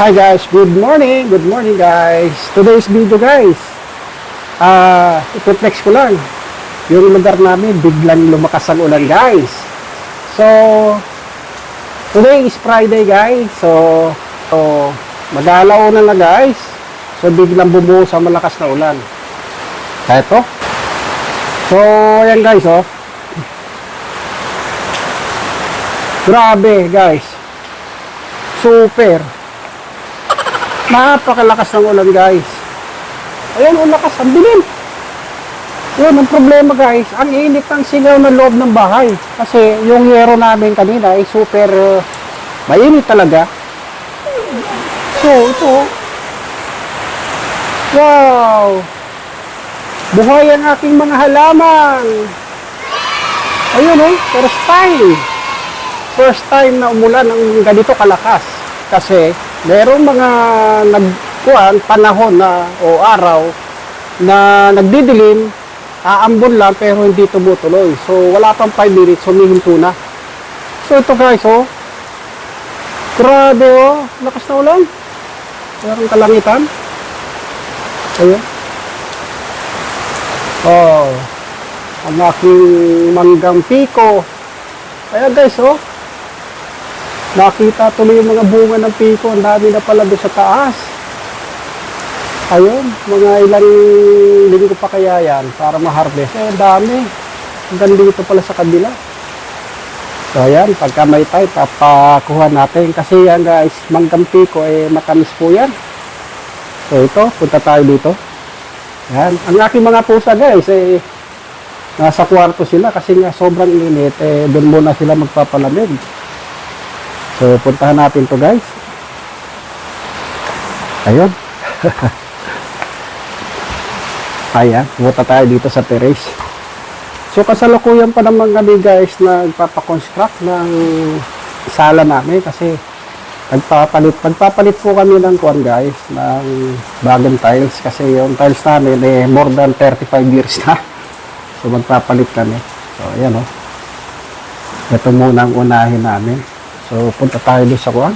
Hi guys, good morning, good morning guys. Today's video guys, ah, ipiplex ko lang. Yung lugar namin, biglang lumakas ang ulan guys. So, today is Friday guys. So, so mag-aalaw na na guys. So, biglang bumuhos ang malakas na ulan. Kaya to. So, ayan guys oh. Grabe guys. Super. Napakalakas ng ulan guys. Ayan, ang lakas, ang dilim. Yun, ang problema guys, ang init ng singaw ng loob ng bahay. Kasi yung yero namin kanina ay super uh, mainit talaga. So, ito. Wow! Buhay ang aking mga halaman. Ayun oh, first time. First time na umulan ng ganito kalakas. Kasi merong mga nagkuhan, panahon na o araw na nagdidilim, aambon lang pero hindi tumutuloy. So wala pang 5 minutes, humihinto na. So ito guys, oh. Grabe oh, lakas na ulan. Merong kalangitan. Ayun. Oh, ang aking manggang piko. Ayan guys, oh. Nakita tuloy yung mga bunga ng piko. Ang dami na pala doon sa taas. Ayun, mga ilang linggo pa kaya yan para ma-harvest. Eh, dami. Hanggang dito pala sa kabila. So, ayan, pagka may tayo, papakuha natin. Kasi yan guys, manggang piko, eh, matamis po yan. So, ito, punta tayo dito. Yan. Ang aking mga pusa guys, eh, nasa kwarto sila kasi nga sobrang init, eh, doon muna sila magpapalamig. So, puntahan natin to guys. Ayun. Ayan, pumunta tayo dito sa terrace. So, kasalukuyan pa naman kami guys na nagpapakonstruct ng sala namin kasi nagpapalit, nagpapalit po kami ng kuwan guys, ng bagong tiles kasi yung tiles namin eh more than 35 years na. So, magpapalit kami. So, ayan o. Ito muna ang unahin namin. So, punta tayo doon sa kuwan.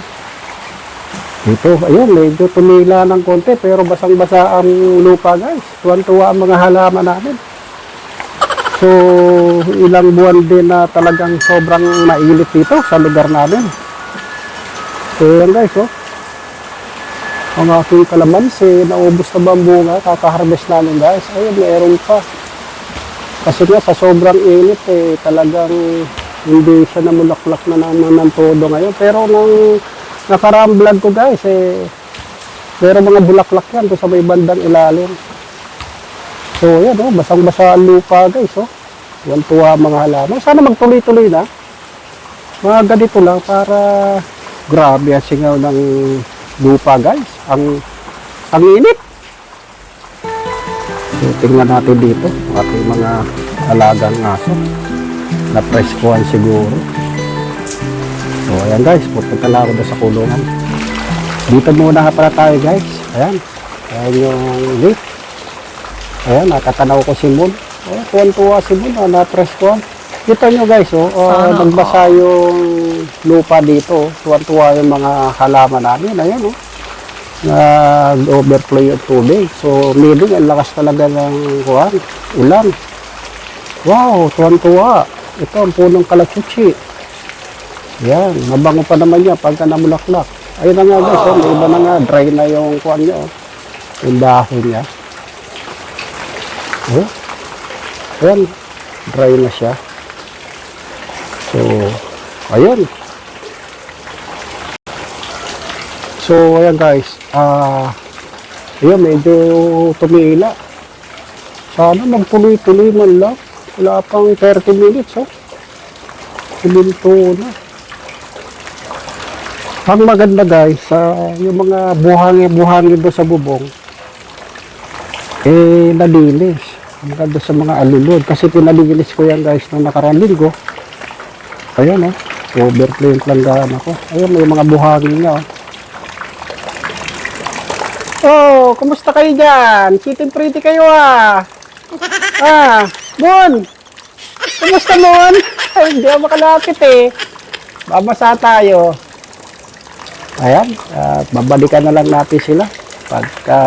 Dito, ayun, medyo tumila ng konti, pero basang-basa ang lupa, guys. Tuwan-tuwa ang mga halaman namin. So, ilang buwan din na talagang sobrang mainit dito sa lugar namin. So, yan guys, oh. Ang aking kalamansi, naubos na ba ang bunga? Kaka-harvest namin, guys. Ayun, meron pa. Kasi nga, sa sobrang init, eh, talagang hindi siya namulaklak na naman ng todo ngayon. Pero nung nakaraang vlog ko guys, eh, meron mga bulaklak yan doon sa may bandang ilalim. So yan oh, basang-basa ang lupa guys oh. Yan tuwa mga halaman. Sana magtuloy-tuloy na. Mga ganito lang para grabe ang singaw ng lupa guys. Ang ang init. So, tingnan natin dito ating mga alagang aso na preskuhan siguro. So, ayan guys, pupunta lang ako doon sa kulungan. Dito muna nga pala tayo guys. Ayan. Ayan yung gate. Ayan, nakatanaw ko si Moon. Ayan, tuwan-tuwa si Moon, ah, na-preskuhan. Kita nyo guys, oh, uh, nagbasa yung lupa dito. oh. Tuwan-tuwa yung mga halaman namin. Ayan, oh. Nag-overflow yung tubig. So, meaning, ang lakas talaga ng kuhan, ulan. Wow, tuwan-tuwa. Ito ang punong kalachuchi. Yan, mabango pa naman yan pagka namulaklak. Ayun na nga guys, oh, may iba na nga, dry na yung kuhan niya. Oh. Yung dahon niya. Oh. Ayan, dry na siya. So, ayun. So, ayan guys. Ah, ayun, medyo tumila. Sana magtuloy-tuloy man lang. Wala pang 30 minutes, oh. Silinto na. Ang maganda guys, ah, yung mga buhangin-buhangin doon sa bubong, eh, nalinis. Ang maganda sa mga alulod. Kasi pinalinis ko yan guys nung nakaraan linggo. Ayan, oh. Overflow yung langgahan ako. Ayan, may mga buhangin niya, oh. Oh, kumusta kayo dyan? Chitin pretty kayo ah. Ah, Mon! Kumusta Mon? Ay, hindi ako makalapit eh. Babasa tayo. Ayan, at babalikan na lang natin sila pagka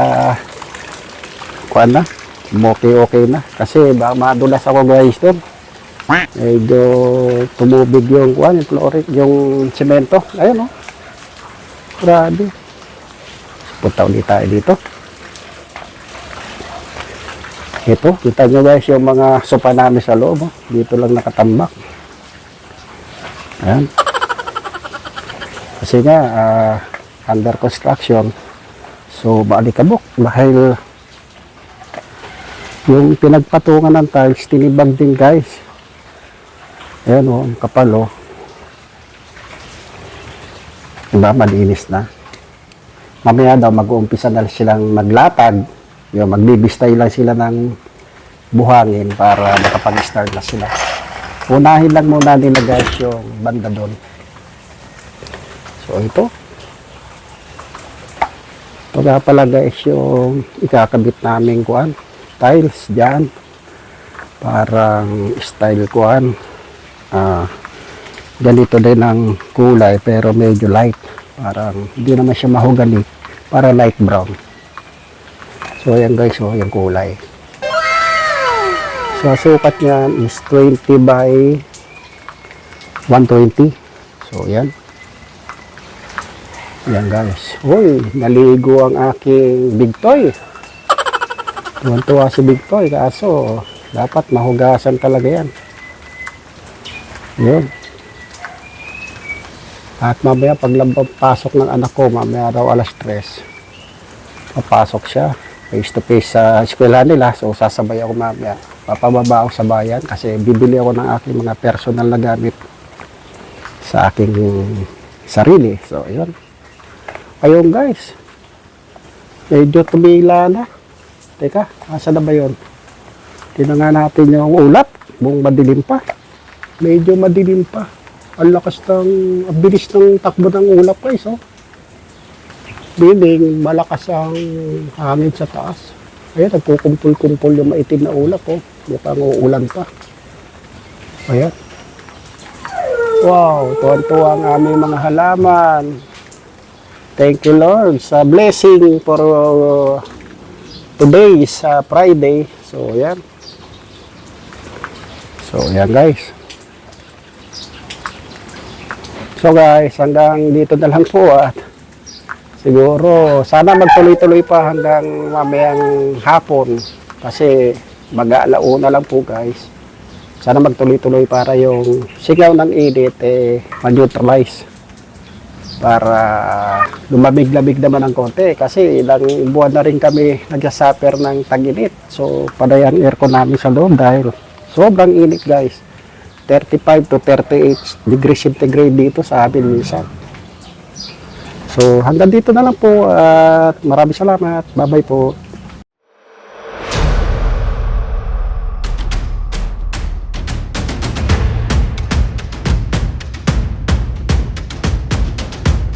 kuan na, okay okay na. Kasi baka madulas ako guys doon. Medyo tumubig yung kuan, yung flooring, yung semento. Ayun oh. Grabe. Punta ulit tayo dito. Ito, kita nyo guys yung mga sopa namin sa loob. Oh. Dito lang nakatambak. Ayan. Kasi nga, ah, under construction. So, maalikabok. Dahil yung pinagpatungan ng tiles, tinibag din guys. Ayan o, ang kapal o. Diba, malinis na. Mamaya daw, mag-uumpisa na silang maglatag. Yung, magbibistay lang sila ng buhangin para makapag-start na sila. Unahin lang muna nila guys yung banda doon. So ito. Ito nga pala guys yung ikakabit namin kuan. Tiles dyan. Parang style kuan. Ah, ganito din ang kulay pero medyo light. Parang hindi naman siya mahogany. Para light brown. So ayan guys, oh, yung kulay. So sukat niyan is 20 by 120. So yan. Yan guys. Uy, naligo ang aking big toy. Tuwan-tuwa si big toy. Kaso, dapat mahugasan talaga yan. Yun. At mamaya paglabang pasok ng anak ko, mamaya raw alas 3, papasok siya face to face sa eskwela nila. So, sasabay ako mamaya. Papababa ako sa bayan kasi bibili ako ng aking mga personal na gamit sa aking sarili. So, yun. Ayun guys. Medyo tumila na. Teka, asa na ba yun? Tingnan nga natin yung ulap. Buong madilim pa. Medyo madilim pa. Ang lakas ng, ang bilis ng takbo ng ulap guys. Oh. Biling, malakas ang hangin sa taas. Ayan, nagkukumpul-kumpul yung maitim na ulap. Oh. Mukhang uulan pa. Ayan. Wow, tuwan-tuwa ang aming mga halaman. Thank you Lord sa blessing for uh, today sa Friday. So, yan. So, yan guys. So guys, hanggang dito na lang po at siguro sana magtuloy-tuloy pa hanggang mamayang hapon kasi mag-aalauna lang po guys. Sana magtuloy-tuloy para yung sigaw ng init eh ma-neutralize para lumamig-lamig naman ng konti kasi ilang buwan na rin kami nagsasuffer ng tag-init. So, panay ang aircon namin sa loob dahil sobrang init guys. 35 to 38 degrees centigrade dito sa amin minsan. So, hanggang dito na lang po at maraming salamat. Bye-bye po.